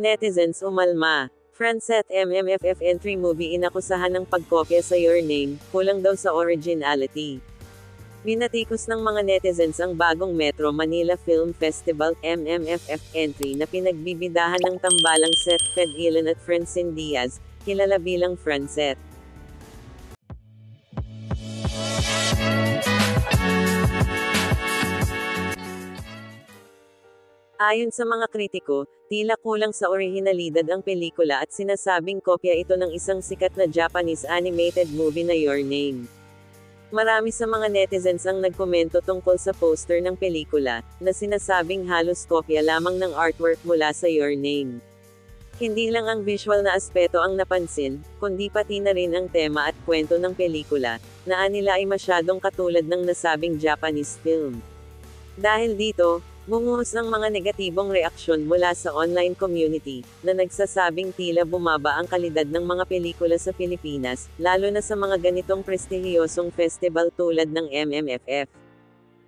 Netizens umalma. Francet MMFF entry movie inakusahan ng pagkopya sa Your Name, kulang daw sa originality. Binatikos ng mga netizens ang bagong Metro Manila Film Festival MMFF entry na pinagbibidahan ng tambalang Seth Fed Ilan at Francine Diaz, kilala bilang Francet. Ayon sa mga kritiko, tila kulang sa orihinalidad ang pelikula at sinasabing kopya ito ng isang sikat na Japanese animated movie na Your Name. Marami sa mga netizens ang nagkomento tungkol sa poster ng pelikula, na sinasabing halos kopya lamang ng artwork mula sa Your Name. Hindi lang ang visual na aspeto ang napansin, kundi pati na rin ang tema at kwento ng pelikula, na anila ay masyadong katulad ng nasabing Japanese film. Dahil dito, bumuhos ang mga negatibong reaksyon mula sa online community, na nagsasabing tila bumaba ang kalidad ng mga pelikula sa Pilipinas, lalo na sa mga ganitong prestihiyosong festival tulad ng MMFF.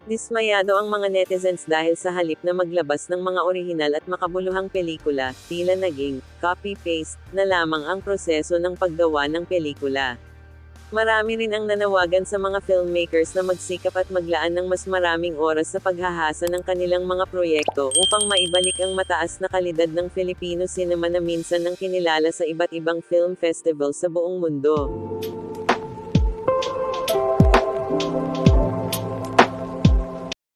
Dismayado ang mga netizens dahil sa halip na maglabas ng mga orihinal at makabuluhang pelikula, tila naging copy-paste na lamang ang proseso ng paggawa ng pelikula. Marami rin ang nanawagan sa mga filmmakers na magsikap at maglaan ng mas maraming oras sa paghahasa ng kanilang mga proyekto upang maibalik ang mataas na kalidad ng Filipino cinema na minsan nang kinilala sa iba't ibang film festival sa buong mundo.